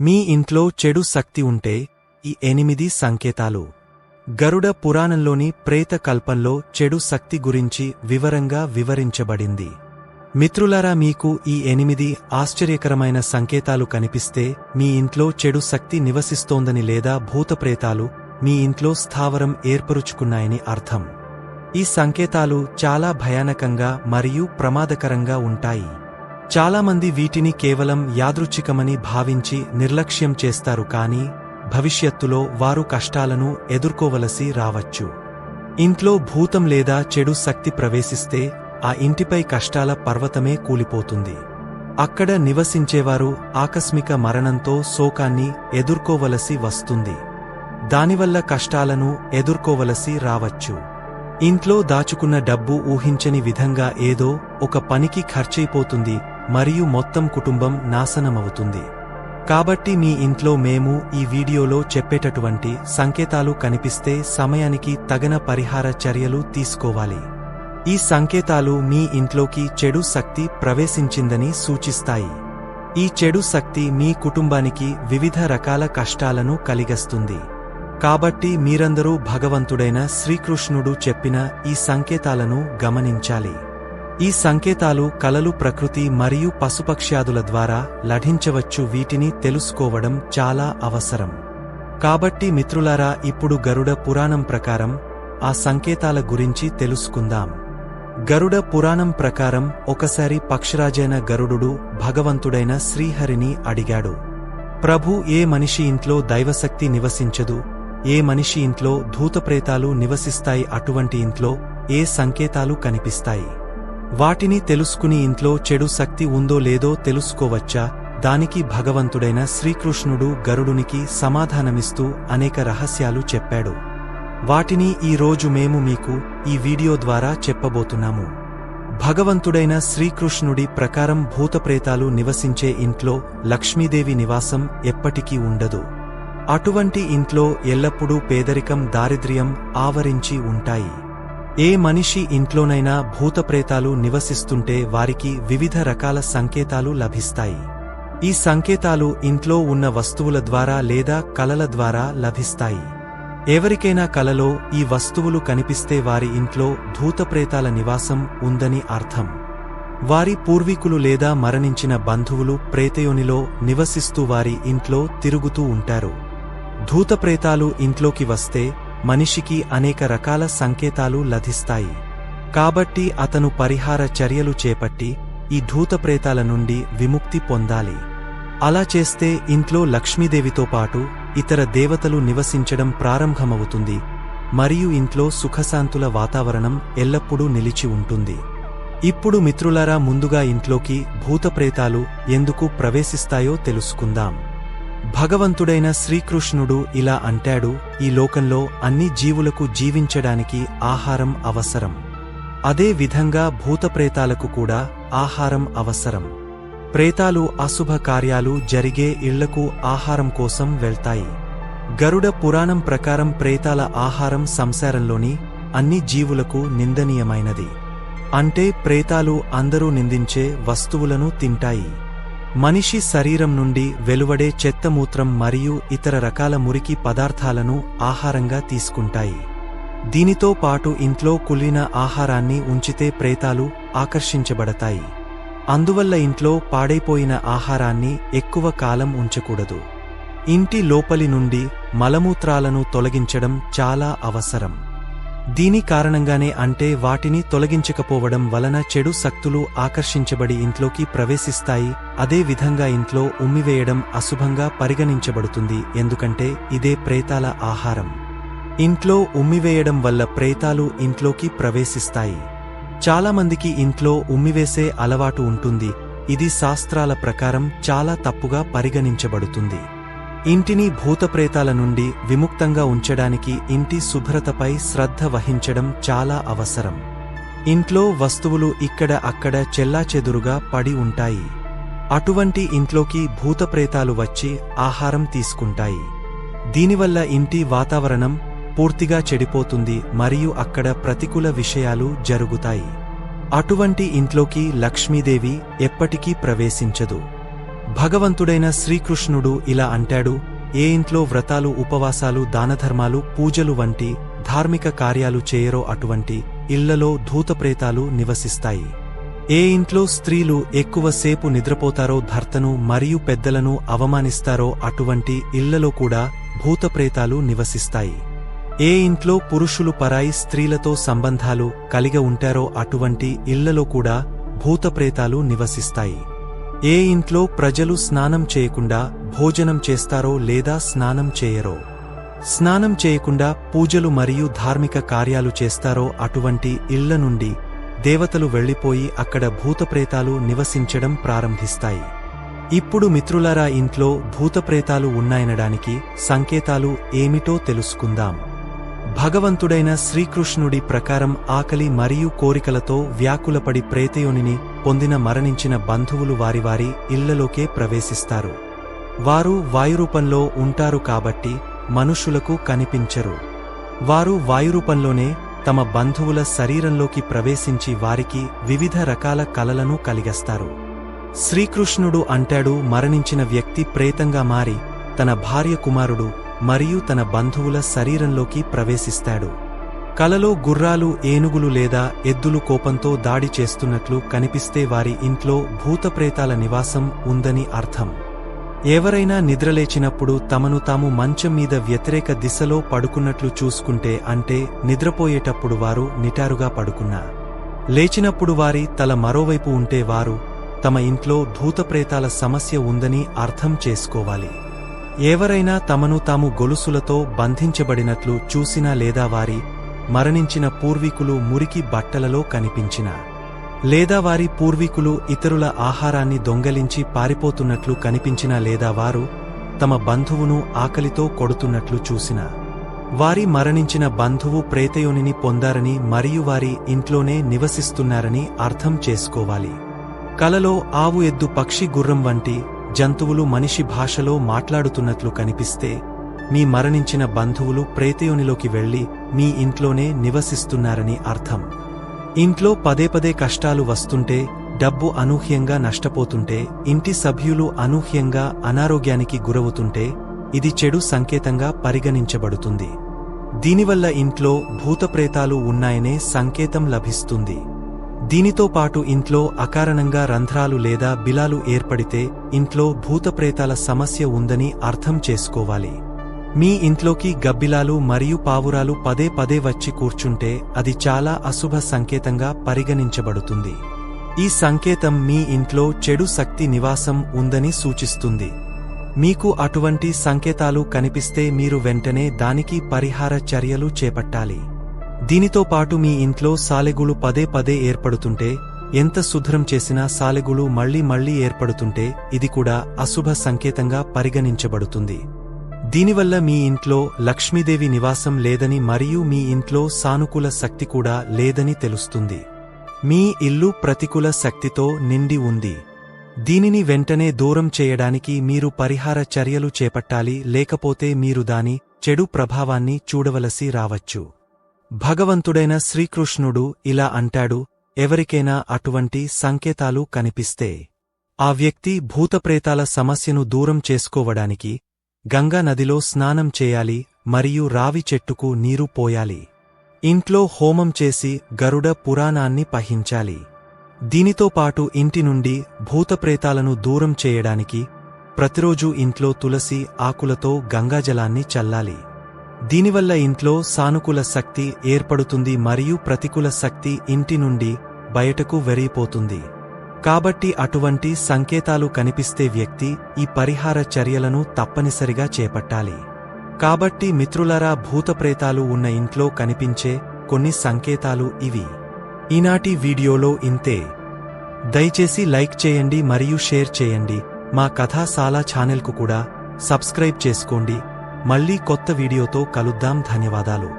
మీ ఇంట్లో చెడు శక్తి ఉంటే ఈ ఎనిమిది సంకేతాలు. గరుడ పురాణంలోని ప్రేత కల్పంలో చెడు శక్తి గురించి వివరంగా వివరించబడింది. మిత్రులారా మీకు ఈ ఎనిమిది ఆశ్చర్యకరమైన సంకేతాలు కనిపిస్తే మీ ఇంట్లో చెడు శక్తి నివసిస్తోందని లేదా భూతప్రేతాలు మీ ఇంట్లో స్థావరం ఏర్పరుచుకున్నాయని అర్థం. ఈ సంకేతాలు చాలా భయానకంగా మరియు ప్రమాదకరంగా ఉంటాయి. చాలామంది వీటిని కేవలం యాదృచ్ఛికమని భావించి నిర్లక్ష్యం చేస్తారు కానీ భవిష్యత్తులో వారు కష్టాలను ఎదుర్కోవలసి రావచ్చు. ఇంట్లో భూతం లేదా చెడు శక్తి ప్రవేశిస్తే ఆ ఇంటిపై కష్టాల పర్వతమే కూలిపోతుంది. అక్కడ నివసించేవారు ఆకస్మిక మరణంతో శోకాన్ని ఎదుర్కోవలసి వస్తుంది. దానివల్ల కష్టాలను ఎదుర్కోవలసి రావచ్చు. ఇంట్లో దాచుకున్న డబ్బు ఊహించని విధంగా ఏదో ఒక పనికి ఖర్చయిపోతుంది మరియు మొత్తం కుటుంబం నాశనమవుతుంది. కాబట్టి మీ ఇంట్లో మేము ఈ వీడియోలో చెప్పేటటువంటి సంకేతాలు కనిపిస్తే సమయానికి తగిన పరిహార చర్యలు తీసుకోవాలి. ఈ సంకేతాలు మీ ఇంట్లోకి చెడు శక్తి ప్రవేశించిందని సూచిస్తాయి. ఈ చెడు శక్తి మీ కుటుంబానికి వివిధ రకాల కష్టాలను కలిగస్తుంది. కాబట్టి మీరందరూ భగవంతుడైన శ్రీకృష్ణుడు చెప్పిన ఈ సంకేతాలను గమనించాలి. ఈ సంకేతాలు కలలు ప్రకృతి మరియు పశుపక్ష్యాదుల ద్వారా లభించవచ్చు వీటిని తెలుసుకోవడం చాలా అవసరం. కాబట్టి మిత్రులారా ఇప్పుడు గరుడ పురాణం ప్రకారం ఆ సంకేతాల గురించి తెలుసుకుందాం. గరుడ పురాణం ప్రకారం ఒకసారి పక్షరాజైన గరుడు భగవంతుడైన శ్రీహరిని అడిగాడు. ప్రభు ఏ మనిషి ఇంట్లో దైవశక్తి నివసించదు? ఏ మనిషి ఇంట్లో ధూతప్రేతాలు నివసిస్తాయి? అటువంటి ఇంట్లో ఏ సంకేతాలు కనిపిస్తాయి? వాటిని తెలుసుకుని ఇంట్లో చెడు శక్తి ఉందో లేదో తెలుసుకోవచ్చా? దానికి భగవంతుడైన శ్రీకృష్ణుడు గరుడునికి సమాధానమిస్తూ అనేక రహస్యాలు చెప్పాడు. వాటిని ఈ రోజు మేము మీకు ఈ వీడియో ద్వారా చెప్పబోతున్నాము. భగవంతుడైన శ్రీకృష్ణుడి ప్రకారం భూతప్రేతాలు నివసించే ఇంట్లో లక్ష్మీదేవి నివాసం ఎప్పటికీ ఉండదు. అటువంటి ఇంట్లో ఎల్లప్పుడూ పేదరికం దారిద్ర్యం ఆవరించి ఉంటాయి. ఏ మనిషి ఇంట్లోనైనా భూతప్రేతాలు నివసిస్తుంటే వారికి వివిధ రకాల సంకేతాలు లభిస్తాయి. ఈ సంకేతాలు ఇంట్లో ఉన్న వస్తువుల ద్వారా లేదా కలల ద్వారా లభిస్తాయి. ఎవరికైనా కలలో ఈ వస్తువులు కనిపిస్తే వారి ఇంట్లో ధూతప్రేతాల నివాసం ఉందని అర్థం. వారి పూర్వీకులు లేదా మరణించిన బంధువులు ప్రేతయోనిలో నివసిస్తూ వారి ఇంట్లో తిరుగుతూ ఉంటారు. ధూతప్రేతాలు ఇంట్లోకి వస్తే మనిషికి అనేక రకాల సంకేతాలు లభిస్తాయి. కాబట్టి అతను పరిహార చర్యలు చేపట్టి ఈ ధూతప్రేతాల నుండి విముక్తి పొందాలి. అలా చేస్తే ఇంట్లో లక్ష్మీదేవితో పాటు ఇతర దేవతలు నివసించడం ప్రారంభమవుతుంది మరియు ఇంట్లో సుఖశాంతుల వాతావరణం ఎల్లప్పుడూ నిలిచి ఉంటుంది. ఇప్పుడు మిత్రులారా ముందుగా ఇంట్లోకి భూతప్రేతాలు ఎందుకు ప్రవేశిస్తాయో తెలుసుకుందాం. భగవంతుడైన శ్రీకృష్ణుడు ఇలా అంటాడు ఈ లోకంలో అన్ని జీవులకు జీవించడానికి ఆహారం అవసరం. అదే విధంగా భూతప్రేతాలకు కూడా ఆహారం అవసరం. ప్రేతాలు అశుభ కార్యాలు జరిగే ఇళ్ళకు ఆహారం కోసం వెళ్తాయి. గరుడ పురాణం ప్రకారం ప్రేతాల ఆహారం సంసారంలోని అన్ని జీవులకు నిందనీయమైనది. అంటే ప్రేతాలు అందరూ నిందించే వస్తువులను తింటాయి. మనిషి శరీరం నుండి వెలువడే చెత్తమూత్రం మరియు ఇతర రకాల మురికి పదార్థాలను ఆహారంగా తీసుకుంటాయి. దీనితో పాటు ఇంట్లో కుళ్ళిన ఆహారాన్ని ఉంచితే ప్రేతాలు ఆకర్షించబడతాయి. అందువల్ల ఇంట్లో పాడైపోయిన ఆహారాన్ని ఎక్కువ కాలం ఉంచకూడదు. ఇంటి లోపలి నుండి మలమూత్రాలను తొలగించడం చాలా అవసరం. దీని కారణంగానే అంటే వాటిని తొలగించకపోవడం వలన చెడు శక్తులు ఆకర్షించబడి ఇంట్లోకి ప్రవేశిస్తాయి అదే విధంగా ఇంట్లో ఉమ్మివేయడం అశుభంగా పరిగణించబడుతుంది ఎందుకంటే ఇదే ప్రేతాల ఆహారం. ఇంట్లో ఉమ్మివేయడం వల్ల ప్రేతాలు ఇంట్లోకి ప్రవేశిస్తాయి. చాలామందికి ఇంట్లో ఉమ్మివేసే అలవాటు ఉంటుంది ఇది శాస్త్రాల ప్రకారం చాలా తప్పుగా పరిగణించబడుతుంది. ఇంటిని భూతప్రేతాల నుండి విముక్తంగా ఉంచడానికి ఇంటి శుభ్రతపై శ్రద్ధ వహించడం చాలా అవసరం. ఇంట్లో వస్తువులు ఇక్కడ అక్కడ చెల్లాచెదురుగా పడి ఉంటాయి. అటువంటి ఇంట్లోకి భూతప్రేతాలు వచ్చి ఆహారం తీసుకుంటాయి. దీనివల్ల ఇంటి వాతావరణం పూర్తిగా చెడిపోతుంది మరియు అక్కడ ప్రతికూల విషయాలు జరుగుతాయి. అటువంటి ఇంట్లోకి లక్ష్మీదేవి ఎప్పటికీ ప్రవేశించదు. భగవంతుడైన శ్రీకృష్ణుడు ఇలా అంటాడు ఏ ఇంట్లో వ్రతాలు ఉపవాసాలు దానధర్మాలు పూజలు వంటి ధార్మిక కార్యాలు చేయరో అటువంటి ఇళ్ళలో ధూతప్రేతాలు నివసిస్తాయి. ఏ ఇంట్లో స్త్రీలు ఎక్కువసేపు నిద్రపోతారో భర్తను మరియు పెద్దలను అవమానిస్తారో అటువంటి ఇళ్ళలో కూడా భూతప్రేతాలు నివసిస్తాయి. ఏ ఇంట్లో పురుషులు పరాయి స్త్రీలతో సంబంధాలు కలిగ ఉంటారో అటువంటి ఇళ్ళలో కూడా భూతప్రేతాలు నివసిస్తాయి. ఏ ఇంట్లో ప్రజలు స్నానం చేయకుండా భోజనం చేస్తారో లేదా స్నానం చేయరో? స్నానం చేయకుండా పూజలు మరియు ధార్మిక కార్యాలు చేస్తారో అటువంటి ఇళ్ళ నుండి దేవతలు వెళ్ళిపోయి అక్కడ భూతప్రేతాలు నివసించడం ప్రారంభిస్తాయి. ఇప్పుడు మిత్రులారా ఇంట్లో భూతప్రేతాలు ఉన్నాయనడానికి సంకేతాలు ఏమిటో తెలుసుకుందాం. భగవంతుడైన శ్రీకృష్ణుడి ప్రకారం ఆకలి మరియు కోరికలతో వ్యాకులపడి ప్రేతయోనిని పొందిన మరణించిన బంధువులు వారి వారి ఇళ్ళలోకే ప్రవేశిస్తారు. వారు వాయురూపంలో ఉంటారు కాబట్టి మనుషులకు కనిపించరు. వారు వాయురూపంలోనే తమ బంధువుల శరీరంలోకి ప్రవేశించి వారికి వివిధ రకాల కలలను కలిగస్తారు. శ్రీకృష్ణుడు అంటాడు మరణించిన వ్యక్తి ప్రేతంగా మారి తన భార్య కుమారుడు మరియు తన బంధువుల శరీరంలోకి ప్రవేశిస్తాడు. కలలో గుర్రాలు ఏనుగులు లేదా ఎద్దులు కోపంతో దాడి చేస్తున్నట్లు కనిపిస్తే వారి ఇంట్లో భూతప్రేతాల నివాసం ఉందని అర్థం. ఎవరైనా నిద్రలేచినప్పుడు తమను తాము మంచం మీద వ్యతిరేక దిశలో పడుకున్నట్లు చూసుకుంటే అంటే నిద్రపోయేటప్పుడు వారు నిటారుగా పడుకున్నా. లేచినప్పుడు వారి తల మరోవైపు ఉంటే వారు తమ ఇంట్లో భూతప్రేతాల సమస్య ఉందని అర్థం చేసుకోవాలి. ఎవరైనా తమను తాము గొలుసులతో బంధించబడినట్లు చూసినా లేదా వారి మరణించిన పూర్వీకులు మురికి బట్టలలో కనిపించినా లేదా వారి పూర్వీకులు ఇతరుల ఆహారాన్ని దొంగలించి పారిపోతున్నట్లు కనిపించినా లేదా వారు తమ బంధువును ఆకలితో కొడుతున్నట్లు చూసినా వారి మరణించిన బంధువు ప్రేతయోనిని పొందారని మరియు వారి ఇంట్లోనే నివసిస్తున్నారని అర్థం చేసుకోవాలి. కలలో ఆవు ఎద్దు పక్షి గుర్రం వంటి జంతువులు మనిషి భాషలో మాట్లాడుతున్నట్లు కనిపిస్తే మీ మరణించిన బంధువులు ప్రేతయోనిలోకి వెళ్ళి మీ ఇంట్లోనే నివసిస్తున్నారని అర్థం. ఇంట్లో పదే పదే కష్టాలు వస్తుంటే డబ్బు అనూహ్యంగా నష్టపోతుంటే ఇంటి సభ్యులు అనూహ్యంగా అనారోగ్యానికి గురవుతుంటే ఇది చెడు సంకేతంగా పరిగణించబడుతుంది. దీనివల్ల ఇంట్లో భూతప్రేతాలు ఉన్నాయనే సంకేతం లభిస్తుంది. దీనితో పాటు ఇంట్లో అకారణంగా రంధ్రాలు లేదా బిలాలు ఏర్పడితే ఇంట్లో భూతప్రేతాల సమస్య ఉందని అర్థం చేసుకోవాలి. మీ ఇంట్లోకి గబ్బిలాలు మరియు పావురాలు పదే పదే వచ్చి కూర్చుంటే అది చాలా అశుభ సంకేతంగా పరిగణించబడుతుంది. ఈ సంకేతం మీ ఇంట్లో చెడు శక్తి నివాసం ఉందని సూచిస్తుంది. మీకు అటువంటి సంకేతాలు కనిపిస్తే మీరు వెంటనే దానికి పరిహార చర్యలు చేపట్టాలి. దీనితో పాటు మీ ఇంట్లో సాలెగులు పదే పదే ఏర్పడుతుంటే ఎంత శుభ్రం చేసినా సాలెగులు మళ్ళీ మళ్ళీ ఏర్పడుతుంటే ఇది కూడా అశుభ సంకేతంగా పరిగణించబడుతుంది. దీనివల్ల మీ ఇంట్లో లక్ష్మీదేవి నివాసం లేదని మరియు మీ ఇంట్లో సానుకూల శక్తి కూడా లేదని తెలుస్తుంది. మీ ఇల్లు ప్రతికూల శక్తితో నిండి ఉంది. దీనిని వెంటనే దూరం చేయడానికి మీరు పరిహార చర్యలు చేపట్టాలి లేకపోతే మీరు దాని చెడు ప్రభావాన్ని చూడవలసి రావచ్చు. భగవంతుడైన శ్రీకృష్ణుడు ఇలా అంటాడు ఎవరికైనా అటువంటి సంకేతాలు కనిపిస్తే ఆ వ్యక్తి భూతప్రేతాల సమస్యను దూరం చేసుకోవడానికి గంగా నదిలో స్నానం చేయాలి మరియు రావి చెట్టుకు నీరు పోయాలి. ఇంట్లో హోమం చేసి గరుడ పురాణాన్ని పహించాలి దీనితో పాటు ఇంటి నుండి భూతప్రేతాలను దూరం చేయడానికి ప్రతిరోజూ ఇంట్లో తులసి ఆకులతో గంగాజలాన్ని చల్లాలి. దీనివల్ల ఇంట్లో సానుకూల శక్తి ఏర్పడుతుంది మరియు ప్రతికూల శక్తి ఇంటి నుండి బయటకు వెరిగిపోతుంది. కాబట్టి అటువంటి సంకేతాలు కనిపిస్తే వ్యక్తి ఈ పరిహార చర్యలను తప్పనిసరిగా చేపట్టాలి. కాబట్టి మిత్రులరా భూతప్రేతాలు ఉన్న ఇంట్లో కనిపించే కొన్ని సంకేతాలు ఇవి. ఈనాటి వీడియోలో ఇంతే. దయచేసి లైక్ చేయండి మరియు షేర్ చేయండి. మా కథాశాల ఛానల్కు కూడా సబ్స్క్రైబ్ చేసుకోండి. మళ్ళీ కొత్త వీడియోతో కలుద్దాం. ధన్యవాదాలు.